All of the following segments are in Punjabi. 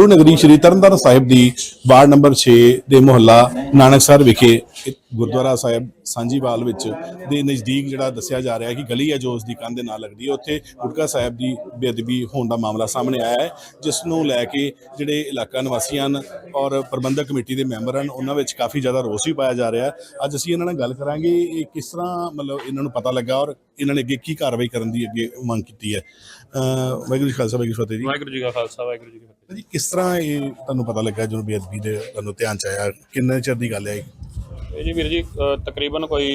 ਬਿੱਟੂ ਨਗਰੀ ਸ਼੍ਰੀ ਤਰਨਤਾਰਨ ਸਾਹਿਬ ਦੀ ਵਾਰਡ ਨੰਬਰ 6 ਦੇ ਮੁਹੱਲਾ ਨਾਨਕਸਰ ਵਿਖੇ ਗੁਰਦੁਆਰਾ ਸਾਹਿਬ ਸਾਂਝੀਵਾਲ ਵਿੱਚ ਦੇ ਨਜ਼ਦੀਕ ਜਿਹੜਾ ਦੱਸਿਆ ਜਾ ਰਿਹਾ ਹੈ ਕਿ ਗਲੀ ਹੈ ਜੋ ਉਸ ਦੀ ਕੰਧ ਦੇ ਨਾਲ ਲੱਗਦੀ ਹੈ। ਉੱਥੇ ਗੁਟਕਾ ਸਾਹਿਬ ਦੀ ਬੇਅਦਬੀ ਹੋਣ ਦਾ ਮਾਮਲਾ ਸਾਹਮਣੇ ਆਇਆ ਹੈ ਜਿਸ ਨੂੰ ਲੈ ਕੇ ਜਿਹੜੇ ਇਲਾਕਾ ਨਿਵਾਸੀਆਂ ਹਨ ਔਰ ਪ੍ਰਬੰਧਕ ਕਮੇਟੀ ਦੇ ਮੈਂਬਰ ਹਨ ਉਹਨਾਂ ਵਿੱਚ ਕਾਫੀ ਜ਼ਿਆਦਾ ਰੋਸ ਵੀ ਪਾਇਆ ਜਾ ਰਿਹਾ ਹੈ। ਅੱਜ ਅਸੀਂ ਇਹਨਾਂ ਨਾਲ ਗੱਲ ਕਰਾਂਗੇ ਇਹ ਕਿਸ ਤਰ੍ਹਾਂ ਮਤਲਬ ਇਹਨਾਂ ਨੂੰ ਪਤਾ ਲੱਗਾ ਔਰ ਇਹਨਾਂ ਨੇ ਅੱਗੇ ਕੀ ਕਾਰਵਾਈ ਕਰਨ ਦੀ ਅੱਗੇ ਮੰਗ ਕੀਤੀ ਹੈ। ਵਾਹਿਗੁਰੂ ਜੀ ਖਾਲਸਾ ਵਾਹਿਗੁਰੂ ਫਤਿਹ ਜੀ। ਵਾਹਿਗੁਰੂ ਜੀ ਕਾ ਖਾਲਸਾ ਵਾਹਿਗੁਰੂ ਜੀ ਕੀ ਫਤਿਹ। ਜੀ ਕਿਸ ਤਰ੍ਹਾਂ ਇਹ ਤੁਹਾਨੂੰ ਪਤਾ ਲੱਗਾ ਜਦੋਂ ਬੇਅਦਬੀ ਦੇ ਤੁਹਾਨੂੰ ਧਿਆਨ ਚ ਆਇਆ? ਕਿੰਨੇ ਚਿਰ ਦੀ ਗੱਲ ਹੈ ਇਹ? ਜੀ ਵੀਰ ਜੀ ਅ, ਤਕਰੀਬਨ ਕੋਈ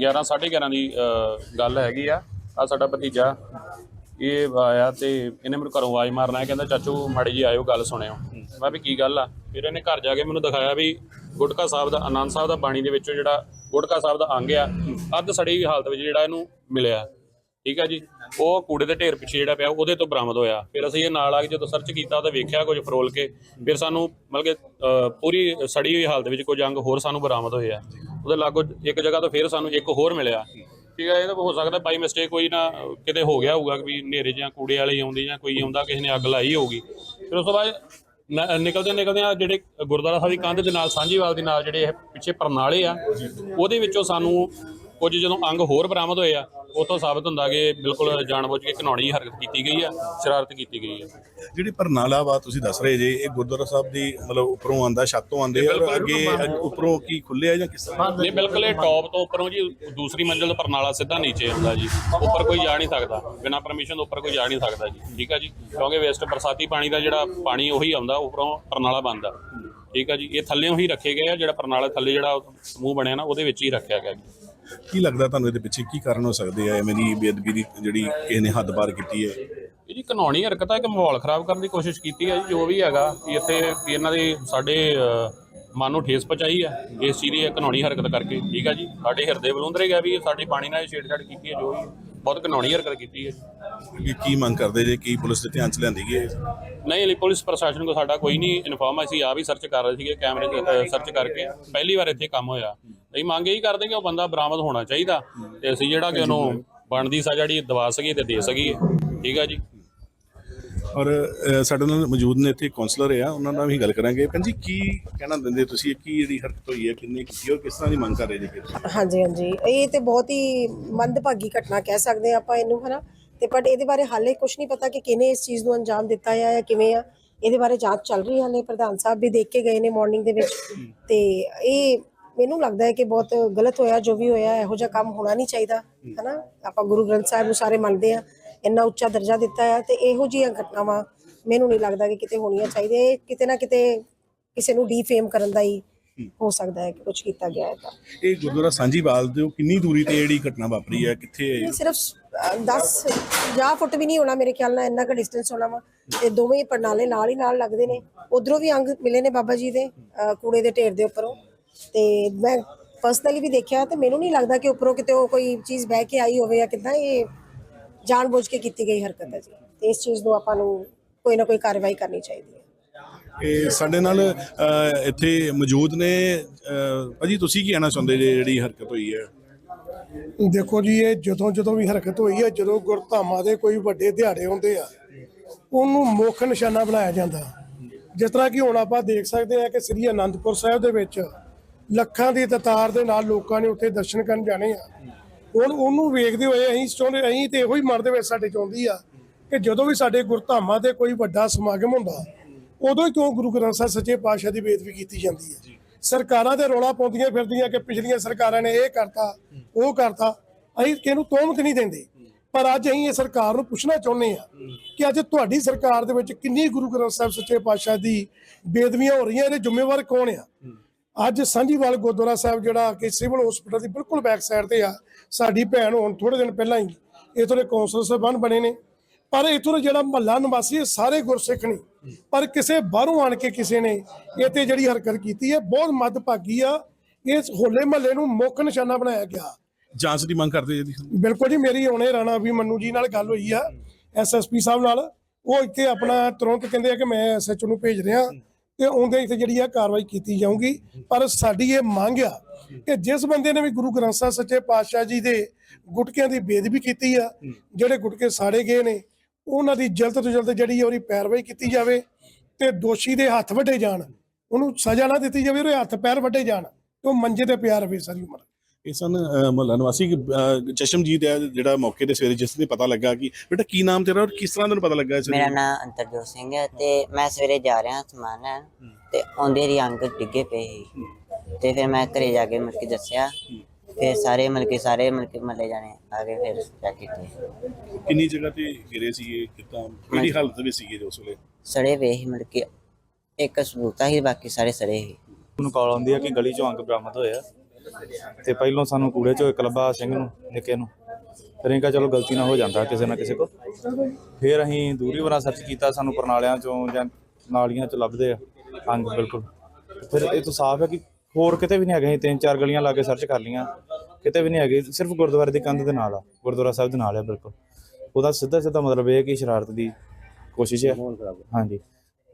11 11:30 ਦੀ ਅ, ਗੱਲ ਹੈਗੀ ਆ। ਆ ਸਾਡਾ ਭਤੀਜਾ ਇਹ ਆਇਆ ਤੇ ਇਹਨੇ ਮੈਨੂੰ ਘਰੋਂ ਆਵਾਜ਼ ਮਾਰਨਾ ਹੈ ਕਹਿੰਦਾ ਚਾਚੂ ਮਾੜੀ ਜੀ ਆਇਓ ਗੱਲ ਸੁਣਿਓ। ਮੈਂ ਵੀ ਕੀ ਗੱਲ ਆ? ਫਿਰ ਇਹਨੇ ਘਰ ਜਾ ਕੇ ਮੈਨੂੰ ਦਿਖਾਇਆ ਵੀ ਗੁਟਕਾ ਸਾਹਿਬ ਦਾ ਆਨੰਦ ਸਾਹਿਬ ਦਾ ਬਾਣੀ ਦੇ ਵਿੱਚੋਂ ਜਿਹੜਾ ਗੁਟਕਾ ਸਾਹਿਬ ਦਾ ਅੰਗ ਆ ਅੱਧ ਸੜੀ ਹੋਈ ਹਾਲਤ ਵਿੱਚ ਜਿਹੜਾ ਇਹਨੂੰ ਮਿਲਿਆ। ਠੀਕ ਆ ਜੀ? ਉਹ ਕੂੜੇ ਦੇ ਢੇਰ ਪਿੱਛੇ ਜਿਹੜਾ ਪਿਆ ਉਹਦੇ ਤੋਂ ਬਰਾਮਦ ਹੋਇਆ। ਫਿਰ ਅਸੀਂ ਇਹ ਨਾਲ ਆ ਕੇ ਜਦੋਂ ਸਰਚ ਕੀਤਾ ਤਾਂ ਵੇਖਿਆ ਕੁਝ ਫਰੋਲ ਕੇ ਫਿਰ ਸਾਨੂੰ ਮਤਲਬ ਕਿ ਅ, ਪੂਰੀ ਸੜੀ ਹੋਈ ਹਾਲਤ ਵਿੱਚ ਕੁਝ ਅੰਗ ਹੋਰ ਸਾਨੂੰ ਬਰਾਮਦ ਹੋਏ ਆ। ਉਹਦੇ ਲਾਗੋ ਇੱਕ ਜਗ੍ਹਾ ਤੋਂ ਫਿਰ ਸਾਨੂੰ ਇੱਕ ਹੋਰ ਮਿਲਿਆ। ਠੀਕ ਆ ਇਹ ਤਾਂ ਹੋ ਸਕਦਾ ਬਾਈ ਮਿਸਟੇਕ ਕੋਈ ਨਾ ਕਿਤੇ ਹੋ ਗਿਆ ਹੋਊਗਾ ਕਿ ਵੀ ਹਨੇਰੇ ਜਾਂ ਕੂੜੇ ਵਾਲੇ ਆਉਂਦੇ ਜਾਂ ਕੋਈ ਆਉਂਦਾ ਕਿਸੇ ਨੇ ਅੱਗ ਲਾਈ ਹੋਊਗੀ। ਫਿਰ ਉਸ ਤੋਂ ਬਾਅਦ ਨ- ਨਿਕਲਦੇ ਨਿਕਲਦੇ ਆ ਜਿਹੜੇ ਗੁਰਦੁਆਰਾ ਸਾਹਿਬ ਦੀ ਕੰਧ ਦੇ ਨਾਲ ਸਾਂਝੀਵਾਲ ਦੇ ਨਾਲ ਜਿਹੜੇ ਇਹ ਪਿੱਛੇ ਪਰਨਾਲੇ ਆ ਉਹਦੇ ਵਿੱਚੋਂ ਸਾਨੂੰ ਕੁਝ ਜਦੋਂ ਅੰਗ ਹੋਰ ਬਰਾਮਦ ਹੋਏ ਆ ਉਤੋਂ ਸਾਬਤ ਹੁੰਦਾ ਕਿ ਬਿਲਕੁਲ ਜਾਣਬੁੱਝ ਕੇ ਘਿਨਾਉਣੀ ਹਰਕਤ ਕੀਤੀ ਗਈ ਆ ਸ਼ਰਾਰਤ ਕੀਤੀ ਗਈ ਆ। ਜਿਹੜੀ ਪਰਨਾਲਾ ਵਾ ਤੁਸੀਂ ਦੱਸ ਰਹੇ ਜੇ ਇਹ ਗੁਰਦੁਆਰਾ ਸਾਹਿਬ ਦੀ ਮਤਲਬ ਉੱਪਰੋਂ ਆਂਦਾ ਛੱਤ ਤੋਂ ਆਂਦੇ ਔਰ ਅੱਗੇ ਉੱਪਰੋਂ ਕੀ ਖੁੱਲਿਆ ਜਾਂ ਕਿਸ ਤਰ੍ਹਾਂ? ਨਹੀਂ ਬਿਲਕੁਲ ਇਹ ਟੌਪ ਤੋਂ ਉੱਪਰੋਂ ਜੀ ਦੂਸਰੀ ਮੰਜ਼ਿਲ ਤੋਂ ਪਰਨਾਲਾ ਸਿੱਧਾ ਨੀਚੇ ਆਉਂਦਾ ਜੀ। ਉੱਪਰ ਕੋਈ ਜਾ ਨਹੀਂ ਸਕਦਾ ਬਿਨਾਂ ਪਰਮਿਸ਼ਨ ਤੋਂ ਉੱਪਰ ਕੋਈ ਜਾ ਨਹੀਂ ਸਕਦਾ ਜੀ। ਠੀਕ ਆ ਜੀ? ਕਿਉਂਕਿ ਵੇਸਟ ਬਰਸਾਤੀ ਪਾਣੀ ਦਾ ਜਿਹੜਾ ਪਾਣੀ ਉਹੀ ਆਉਂਦਾ ਉੱਪਰੋਂ ਪਰਨਾਲਾ ਬੰਦਾ ਠੀਕ ਆ ਜੀ? ਇਹ ਥੱਲੇੋਂ ਹੀ ਰੱਖੇ ਗਏ ਆ ਜਿਹੜਾ ਪਰਨਾਲਾ ਥੱਲੇ ਜਿਹੜਾ ਸਮੂਹ ਬਣਿਆ ਨਾ ਉਹਦੇ ਵਿੱਚ ਹੀ ਰੱਖਿਆ ਗਿਆ ਜੀ। ਕੀ ਲੱਗਦਾ ਤੁਹਾਨੂੰ ਇਹਦੇ ਪਿੱਛੇ ਕੀ ਕਾਰਨ ਹੋ ਸਕਦੇ ਆ? ਐਵੇਂ ਦੀ ਬੇਅਦਬੀ ਦੀ ਜਿਹੜੀ ਕਿਸੇ ਨੇ ਹੱਦ ਪਾਰ ਕੀਤੀ ਹੈ। ਇਹ ਜੀ ਕਾਨੂੰਨੀ ਹਰਕਤ ਹੈ ਕਿ ਮਾਹੌਲ ਖਰਾਬ ਕਰਨ ਦੀ ਕੋਸ਼ਿਸ਼ ਕੀਤੀ ਹੈ ਜੀ ਜੋ ਵੀ ਹੈਗਾ ਵੀ ਇੱਥੇ ਵੀ ਇਹਨਾਂ ਦੇ ਸਾਡੇ ਮਨ ਨੂੰ ਠੇਸ ਪਹੁੰਚਾਈ ਹੈ ਇਸ ਚੀਜ਼ ਦੀ ਇਹ ਕਾਨੂੰਨੀ ਹਰਕਤ ਕਰਕੇ ਠੀਕ ਹੈ ਜੀ? ਸਾਡੇ ਹਿਰਦੇ ਬਲੂੰਦਰੇ ਗਿਆ ਵੀ ਇਹ ਸਾਡੀ ਪਾਣੀ ਨਾਲ ਛੇੜਛਾੜ ਕੀਤੀ ਹੈ ਜੋ ਵੀ ਬਹੁਤ ਕਾਨੂੰਨੀ ਹਰਕਤ ਕੀਤੀ ਹੈ ਜੀ। ਕਿ ਕੀ ਮੰਗ ਕਰਦੇ ਜੇ? ਕੀ ਪੁਲਿਸ ਦੇ ਧਿਆਨ ਚ ਲਿਆਂਦੀ ਗਈ ਹੈ? ਨਹੀਂ ਹਲੇ ਪੁਲਿਸ ਪ੍ਰਸ਼ਾਸਨ ਕੋ ਸਾਡਾ ਕੋਈ ਨਹੀਂ ਇਨਫਾਰਮ ਅਸੀਂ ਆਪ ਹੀ ਸਰਚ ਕਰ ਰਹੇ ਸੀਗੇ ਕੈਮਰੇ ਸਰਚ ਕਰਕੇ। ਪਹਿਲੀ ਵਾਰ ਇੱਥੇ ਕੰਮ ਹੋਇਆ। ਅਸੀਂ ਮੰਗ ਇਹੀ ਕਰਦੇ ਕਿ ਉਹ ਬੰਦਾ ਬਰਾਮਦ ਹੋਣਾ ਚਾਹੀਦਾ ਤੇ ਅਸੀਂ ਜਿਹੜਾ ਕਿ ਉਹਨੂੰ ਬਣਦੀ ਸਜ਼ਾ ਜਿਹੜੀ ਦਵਾ ਸਕੀਏ ਤੇ ਦੇ ਸਕੀਏ। ਠੀਕ ਆ ਜੀ? ਔਰ ਅ, ਸਾਡੇ ਨਾਲ ਮੌਜੂਦ ਨੇ ਇੱਥੇ ਕਾਉਂਸਲਰ ਆ ਉਹਨਾਂ ਨਾਲ ਵੀ ਗੱਲ ਕਰਾਂਗੇ। ਭੈਣ ਜੀ ਕੀ ਕਹਿਣਾ ਦਿੰਦੇ ਤੁਸੀਂ? ਕੀ ਜਿਹੜੀ ਹਰਕਤ ਹੋਈ ਹੈ? ਕਿੰਨੇ ਕੀਤੀ ਔਰ ਕਿਸ ਤਰ੍ਹਾਂ ਦੀ ਮੰਗ ਕਰ ਰਹੇ ਜੀ ਫਿਰ? ਹਾਂਜੀ ਹਾਂਜੀ। ਇਹ ਤੇ ਬਹੁਤ ਹੀ ਮੰਦਭਾਗੀ ਘਟਨਾ ਕਹਿ ਸਕਦੇ ਆ ਆਪਾਂ ਇਹਨੂੰ ਹਨਾ? ਤੇ ਪਰ ਇਹਦੇ ਬਾਰੇ ਹਾਲੇ ਕੁਝ ਨਹੀਂ ਪਤਾ ਕਿ ਕਿਹਨੇ ਇਸ ਚੀਜ਼ ਨੂੰ ਅੰਜਾਮ ਦਿੱਤਾ ਆ ਜਾਂ ਕਿਵੇਂ ਆ। ਇਹਦੇ ਬਾਰੇ ਜਾਂਚ ਚੱਲ ਰਹੀ ਹਾਲੇ ਪ੍ਰਧਾਨ ਸਾਹਿਬ ਵੀ ਦੇਖ ਕੇ ਗਏ ਨੇ ਮਾਰਨਿੰਗ ਦੇ ਵਿੱਚ। ਤੇ ਇਹ ਮੈਨੂੰ ਲੱਗਦਾ ਹੈ ਕਿ ਬਹੁਤ ਗਲਤ ਹੋਇਆ ਜੋ ਵੀ ਹੋਇਆ ਇਹੋ ਜਿਹਾ ਕੰਮ ਹੋਣਾ ਨਹੀਂ ਚਾਹੀਦਾ ਹਨਾ? ਆਪਾਂ ਗੁਰੂ ਗ੍ਰੰਥ ਸਾਹਿਬ ਨੂੰ ਸਾਰੇ ਮੰਨਦੇ ਆ ਇੰਨਾ ਉੱਚਾ ਦਰਜਾ ਦਿੱਤਾ ਹੈ ਤੇ ਇਹੋ ਜਿਹੀਆਂ ਘਟਨਾਵਾਂ ਮੈਨੂੰ ਨਹੀਂ ਲੱਗਦਾ ਕਿ ਕਿਤੇ ਹੋਣੀਆਂ ਚਾਹੀਦੀਆਂ। ਇਹ ਕਿਤੇ ਨਾ ਕਿਤੇ ਕਿਸੇ ਨੂੰ ਡੀਫੇਮ ਕਰਨ ਦਾ ਹੀ ਹੋ। ਸਕਦਾ ਹੈ ਕਿ ਕੁਝ ਕੀਤਾ ਗਿਆ ਹੈ ਤਾਂ। ਇਹ ਗੁਰਦੁਆਰਾ ਸਾਂਝੀਵਾਲ ਦੇ ਕਿੰਨੀ ਦੂਰੀ ਤੇ ਜਿਹੜੀ ਘਟਨਾ ਵਾਪਰੀ ਹੈ ਕਿੱਥੇ ਹੈ ਸਿਰਫ 10 50 ਫੁੱਟ ਵੀ ਨਹੀਂ ਹੋਣਾ ਮੇਰੇ ਖਿਆਲ ਨਾਲ ਇੰਨਾ ਕੁ ਡਿਸਟੈਂਸ ਹੋਣਾ ਵਾ। ਤੇ ਦੋਵੇਂ ਹੀ ਪਰਨਾਲੇ ਨਾਲ ਹੀ ਨਾਲ ਲੱਗਦੇ ਨੇ। ਉਧਰੋਂ ਵੀ ਅੰਗ ਮਿਲੇ ਨੇ ਬਾਬਾ ਜੀ ਦੇ ਕੂੜੇ ਦੇ ਢੇਰ ਦੇ ਉੱਪਰੋਂ। ਤੇ ਮੈਂ ਪਰਸਨਲੀ ਵੀ ਦੇਖਿਆ ਤੇ ਮੈਨੂੰ ਨਹੀਂ ਲੱਗਦਾ ਕਿ ਉੱਪਰੋਂ ਕਿਤੇ ਉਹ ਕੋਈ ਚੀਜ਼ ਬਹਿ ਕੇ ਆਈ ਹੋਵੇ ਜਾਂ ਕਿਦਾਂ ਇਹ ਜਾਣਬੁੱਝ ਕੇ ਕੀਤੀ ਗਈ ਹਰਕਤ ਹੈ ਜੀ। ਤੇ ਇਸ ਚੀਜ਼ ਨੂੰ ਆਪਾਂ ਨੂੰ ਕੋਈ ਨਾ ਕੋਈ ਕਾਰਵਾਈ ਕਰਨੀ ਚਾਹੀਦੀ ਹੈ। ਇਹ ਸਾਡੇ ਨਾਲ ਇੱਥੇ ਮੌਜੂਦ ਨੇ ਭਾਜੀ ਤੁਸੀਂ ਕੀ ਕਹਿਣਾ ਚਾਹੁੰਦੇ ਜੇ ਜਿਹੜੀ ਹਰਕਤ ਹੋਈ ਹੈ? ਦੇਖੋ ਜੀ ਇਹ ਜਦੋਂ ਜਦੋਂ ਵੀ ਹਰਕਤ ਹੋਈ ਹੈ ਜਦੋਂ ਗੁਰਧਾਮਾਂ ਦੇ ਕੋਈ ਵੱਡੇ ਦਿਹਾੜੇ ਹੁੰਦੇ ਆ ਉਹਨੂੰ ਮੁੱਖ ਨਿਸ਼ਾਨਾ ਬਣਾਇਆ ਜਾਂਦਾ। ਜਿਸ ਤਰ੍ਹਾਂ ਕਿ ਹੁਣ ਆਪਾਂ ਦੇਖ ਸਕਦੇ ਹਾਂ ਕਿ ਸ੍ਰੀ ਅਨੰਦਪੁਰ ਸਾਹਿਬ ਦੇ ਵਿੱਚ ਲੱਖਾਂ ਦੀ ਤਤਾਰ ਦੇ ਨਾਲ ਲੋਕਾਂ ਨੇ ਉੱਥੇ ਦਰਸ਼ਨ ਕਰਨ ਜਾਣੇ ਆ। ਹੁਣ ਉਹਨੂੰ ਵੇਖਦੇ ਹੋਏ ਅਸੀਂ ਚਾਹੁੰਦੇ ਅਸੀਂ ਤੇ ਇਹੋ ਹੀ ਮਨ ਦੇ ਵਿੱਚ ਸਾਡੇ ਚਾਹੁੰਦੀ ਆ ਕਿ ਜਦੋਂ ਵੀ ਸਾਡੇ ਗੁਰਧਾਮਾਂ ਤੇ ਕੋਈ ਵੱਡਾ ਸਮਾਗਮ ਹੁੰਦਾ ਉਦੋਂ ਹੀ ਕਿਉਂ ਗੁਰੂ ਗ੍ਰੰਥ ਸਾਹਿਬ ਸੱਚੇ ਪਾਤਸ਼ਾਹ ਦੀ ਬੇਦਬੀ ਕੀਤੀ ਜਾਂਦੀ ਹੈ ਸਰਕਾਰਾਂ ਦੇ ਰੌਲਾ ਪਾਉਂਦੀਆਂ ਫਿਰਦੀਆਂ ਕਿ ਪਿਛਲੀਆਂ ਸਰਕਾਰਾਂ ਨੇ ਇਹ ਕਰਤਾ ਉਹ ਕਰਤਾ ਅਸੀਂ ਕਿਹਨੂੰ ਤੋਮਤ ਨਹੀਂ ਦਿੰਦੇ। ਪਰ ਅੱਜ ਅਸੀਂ ਇਹ ਸਰਕਾਰ ਨੂੰ ਪੁੱਛਣਾ ਚਾਹੁੰਦੇ ਆ ਕਿ ਅੱਜ ਤੁਹਾਡੀ ਸਰਕਾਰ ਦੇ ਵਿੱਚ ਕਿੰਨੀ ਗੁਰੂ ਗ੍ਰੰਥ ਸਾਹਿਬ ਸੱਚੇ ਪਾਤਸ਼ਾਹ ਦੀ ਬੇਦਬੀਆਂ ਹੋ ਰਹੀਆਂ ਇਹਦੇ ਜ਼ਿੰਮੇਵਾਰ ਕੌਣ ਆ? ਅੱਜ ਸਾਂਝੀਵਾਲ ਗੁਰਦੁਆਰਾ ਸਾਹਿਬ ਜਿਹੜਾ ਕਿ ਸਿਵਲ ਹਸਪੀਟਲ ਦੀ ਬਿਲਕੁਲ ਬੈਕ ਸਾਈਡ ਤੇ ਆ ਸਾਡੀ ਭੈਣ ਹੁਣ ਥੋੜੇ ਦਿਨ ਪਹਿਲਾਂ ਹੀ ਇਥੋਂ ਦੇ ਕੌਂਸਲ ਸਾਹਿਬਾਨ ਬਣੇ ਨੇ। ਪਰ ਇਥੋਂ ਦਾ ਜਿਹੜਾ ਮਹੱਲਾ ਨਿਵਾਸੀ ਸਾਰੇ ਗੁਰਸਿੱਖ ਨੇ। ਪਰ ਕਿਸੇ ਬਾਹਰੋਂ ਆਣ ਕੇ ਕਿਸੇ ਨੇ ਇਹ ਤੇ ਜਿਹੜੀ ਹਰਕਤ ਕੀਤੀ ਹੈ ਬਹੁਤ ਮੱਦਭਾਗੀ ਆ। ਇਸ ਹੋਲੇ ਮਹੱਲੇ ਨੂੰ ਮੁੱਖ ਨਿਸ਼ਾਨਾ ਬਣਾਇਆ ਗਿਆ। ਜਾਂਚ ਦੀ ਮੰਗ ਕਰਦੇ ਜੀ? ਬਿਲਕੁਲ ਜੀ ਮੇਰੀ ਹੁਣੇ ਰਾਣਾ ਵੀ ਮੰਨੂ ਜੀ ਨਾਲ ਗੱਲ ਹੋਈ ਆ ਐਸਐਸਪੀ ਸਾਹਿਬ ਨਾਲ। ਉਹ ਇੱਥੇ ਆਪਣਾ ਤੁਰੰਤ ਕਹਿੰਦੇ ਆ ਕਿ ਮੈਂ ਐਸਐਚਓ ਨੂੰ ਭੇਜ ਰਿਹਾ। ਤੇ ਉਹਦੇ ਇੱਥੇ ਜਿਹੜੀ ਆ ਕਾਰਵਾਈ ਕੀਤੀ ਜਾਊਗੀ। ਪਰ ਸਾਡੀ ਇਹ ਮੰਗ ਆ ਕਿ ਜਿਸ ਬੰਦੇ ਨੇ ਵੀ ਗੁਰੂ ਗ੍ਰੰਥ ਸਾਹਿਬ ਸੱਚੇ ਪਾਤਸ਼ਾਹ ਜੀ ਦੇ ਗੁਟਕਿਆਂ ਦੀ ਬੇਦਬੀ ਕੀਤੀ ਆ, ਜਿਹੜੇ ਗੁਟਕੇ ਸਾੜੇ ਗਏ ਨੇ, ਉਹਨਾਂ ਦੀ ਜਲਦ ਤੋਂ ਜਲਦ ਜਿਹੜੀ ਆ ਉਹਦੀ ਪੈਰਵਾਈ ਕੀਤੀ ਜਾਵੇ ਤੇ ਦੋਸ਼ੀ ਦੇ ਹੱਥ ਵੱਡੇ ਜਾਣ। ਉਹਨੂੰ ਸਜ਼ਾ ਨਾ ਦਿੱਤੀ ਜਾਵੇ, ਉਹਦੇ ਹੱਥ ਪੈਰ ਵੱਡੇ ਜਾਣ ਤੇ ਉਹ ਮੰਜੇ ਤੇ ਪਿਆ ਰਵੇ ਸਾਰੀ ਉਮਰ। ਇਹ ਸਨ ਮੁਹੱਲਾ ਨਿਵਾਸੀ ਚਸ਼ਮਜੀਤ ਹੈ ਜਿਹੜਾ ਮੌਕੇ ਤੇ ਸਵੇਰੇ ਜਿਸ ਨੇ ਪਤਾ ਲੱਗਾ ਕਿ ਬੇਟਾ ਕੀ ਨਾਮ ਤੇਰਾ ਔਰ ਕਿਸ ਤਰ੍ਹਾਂ ਤੈਨੂੰ ਪਤਾ ਲੱਗਾ ਇਸ ਮੇਰਾ ਨਾਮ ਅੰਤਰਜੋਤ ਸਿੰਘ ਹੈ ਤੇ ਮੈਂ ਸਵੇਰੇ ਜਾ ਰਿਹਾ ਸਮਾਨ ਲੈਣ ਤੇ ਆਉਂਦੇ ਹੀ ਅੰਗ ਡਿੱਗੇ ਪਏ ਸੀ। ਤੇ ਫਿਰ ਮੈਂ ਘਰੇ ਜਾ ਕੇ ਮਤਲਬ ਕਿ ਦੱਸਿਆ। ਫਿਰ ਸਾਰੇ ਮਤਲਬ ਕਿ ਸਾਰੇ ਮਤਲਬ ਕਿ ਮੱਲੇ ਜਾਣੇ ਆ ਕੇ ਫਿਰ ਚੈੱਕ ਕੀਤੇ। ਕਿੰਨੀ ਜਗ੍ਹਾ ਤੇ ਗਿਰੇ ਸੀਗੇ? ਕਿੱਦਾਂ? ਕਿਹੜੀ ਹਾਲਤ ਵਿੱਚ ਸੀਗੇ ਉਸ ਵੇਲੇ? ਸੜੇ ਪਏ ਸੀ ਮਤਲਬ ਕਿ ਇੱਕ ਸਬੂਤਾ ਸੀ ਬਾਕੀ ਸਾਰੇ ਸੜੇ ਸੀ। ਨੂੰ ਕਾਲ ਆਉਂਦੀ ਆ ਕਿ ਗਲੀ ਚੋਂ ਅੰਗ ਬਰਾਮਦ ਹੋਇਆ। ਤੇ ਪਹਿਲੋਂ ਸਾਨੂੰ ਕੂੜੇ ਚੋਂ ਇੱਕ ਲੱਭਾ ਸਿੰਘ ਨੂੰ, ਨਿੱਕੇ ਨੂੰ। ਫਿਰ ਚਲੋ ਗਲਤੀ ਨਾ ਹੋ ਜਾਂਦਾ ਕਿਸੇ ਨਾ ਕਿਸੇ ਕੋ ਫਿਰ ਅਸੀਂ ਦੂਰੀ ਵਾਲਾ ਸਰਚ ਕੀਤਾ, ਸਾਨੂੰ ਪ੍ਰਣਾਲਿਆਂ ਚੋਂ ਜਾਂ ਨਾਲੀਆਂ ਚ ਲੱਭਦੇ ਆ। ਅੰਗ ਬਿਲਕੁਲ। ਫਿਰ ਇਹ ਤੋਂ ਸਾਫ਼ ਹੈ ਕਿ ਹੋਰ ਕਿਤੇ ਵੀ ਨਹੀਂ ਹੈਗੇ। ਅਸੀਂ ਤਿੰਨ ਚਾਰ ਗਲੀਆਂ ਲਾ ਕੇ ਸਰਚ ਕਰ ਲੀਆਂ ਕਿਤੇ ਵੀ ਨਹੀਂ ਹੈਗੇ। ਸਿਰਫ ਗੁਰਦੁਆਰੇ ਦੀ ਕੰਧ ਦੇ ਨਾਲ ਆ। ਗੁਰਦੁਆਰਾ ਸਾਹਿਬ ਦੇ ਨਾਲ ਆ, ਬਿਲਕੁਲ। ਉਹਦਾ ਸਿੱਧਾ ਸਿੱਧਾ ਮਤਲਬ ਇਹ ਹੈ ਕਿ ਸ਼ਰਾਰਤ ਦੀ ਕੋਸ਼ਿਸ਼ ਹੈ। ਹਾਂਜੀ।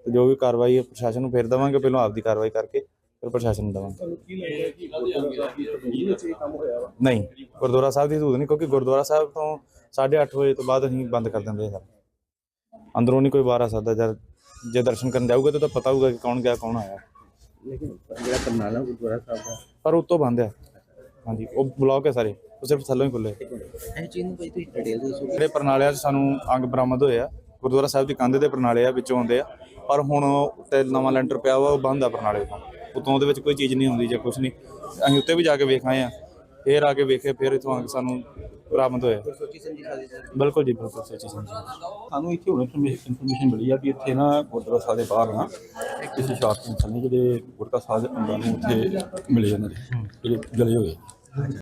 ਤੇ ਜੋ ਵੀ ਕਾਰਵਾਈ ਹੈ, ਪ੍ਰਸ਼ਾਸਨ ਨੂੰ ਫਿਰ ਦੇਵਾਂਗੇ। ਪਹਿਲਾਂ ਆਪਦੀ ਕਾਰਵਾਈ ਕਰਕੇ ਫਿਰ ਪ੍ਰਸ਼ਾਸਨ ਨੂੰ ਦੇਵਾਂਗੇ। ਨਹੀਂ ਗੁਰਦੁਆਰਾ ਸਾਹਿਬ ਦੀ ਹਦੂਦ ਨਹੀਂ ਕਿਉਂਕਿ ਗੁਰਦੁਆਰਾ ਸਾਹਿਬ ਤੋਂ 8:30 ਵਜੇ ਤੋਂ ਬਾਅਦ ਅਸੀਂ ਬੰਦ ਕਰ ਦਿੰਦੇ ਹਾਂ। ਅੰਦਰੋਂ ਨਹੀਂ ਕੋਈ ਬਾਹਰ ਆ ਸਕਦਾ ਜਦ ਜੇ ਦਰਸ਼ਨ ਕਰਨ ਜਾਊਗਾ ਤਾਂ ਤਾਂ ਪਤਾ ਹੋਊਗਾ ਕਿ ਕੌਣ ਗਿਆ ਕੌਣ ਆਇਆ। ਲੇਕਿਨ ਜਿਹੜਾ ਕਰਨਾਲਾ ਗੁਰਦੁਆਰਾ ਸਾਹਿਬ ਦਾ ਪਰ ਉੱਤੋਂ ਬੰਦ ਆ ਹਾਂਜੀ ਉਹ ਬਲੌਕ ਹੈ ਸਾਰੇ ਉਹ ਸਿਰਫ ਥੱਲੋਂ ਹੀ ਖੁੱਲੇ ਜਿਹੜੇ ਪ੍ਰਣਾਲਿਆਂ 'ਚ ਸਾਨੂੰ ਅੰਗ ਬਰਾਮਦ ਹੋਏ ਆ ਗੁਰਦੁਆਰਾ ਸਾਹਿਬ ਦੀ ਕੰਧ ਦੇ ਪ੍ਰਣਾਲੇ ਆ ਵਿੱਚੋਂ ਆਉਂਦੇ ਆ ਪਰ ਹੁਣ ਉੱਤੇ ਨਵਾਂ ਲੈਂਟਰ ਪਿਆ ਵਾ ਉਹ ਬੰਦ ਆ ਪ੍ਰਣਾਲੇ ਤੋਂ। ਉਤੋਂ ਉਹਦੇ ਵਿੱਚ ਕੋਈ ਚੀਜ਼ ਨਹੀਂ ਹੁੰਦੀ ਜਾਂ ਕੁਝ ਨਹੀਂ। ਅਸੀਂ ਉੱਤੇ ਵੀ ਜਾ ਕੇ ਵੇਖ ਆਏ ਆ ਫੇਰ ਆ ਕੇ ਵੇਖੇ ਫਿਰ ਇਥੋਂ ਅੰਗ ਸਾਨੂੰ ਬਰਾਮਦ ਹੋਏ ਬਿਲਕੁਲ ਜੀ ਬਿਲਕੁਲ ਸੱਚੀ ਸਮਝੀ ਸਾਨੂੰ ਇੱਥੇ ਹੁਣ ਇਨਫੋਰਮੇਸ਼ਨ ਮਿਲੀ ਆ ਕਿ ਇੱਥੇ ਨਾ ਗੁਰਦੁਆਰਾ ਸਾਹਿਬ ਦੇ ਬਾਹਰ ਨਾ ਕਿਸੇ ਸ਼ਾਪ ਤੋਂ ਨੇ ਜਿਹੜੇ ਗੁਰਦੁਆਰਾ ਸਾਹਿਬ ਦੇ ਅੰਦਰ ਨੂੰ ਉੱਥੇ ਮਿਲੇ ਉਹਨਾਂ ਦੇ ਜਿਹੜੇ ਜਲੇ ਹੋਏ।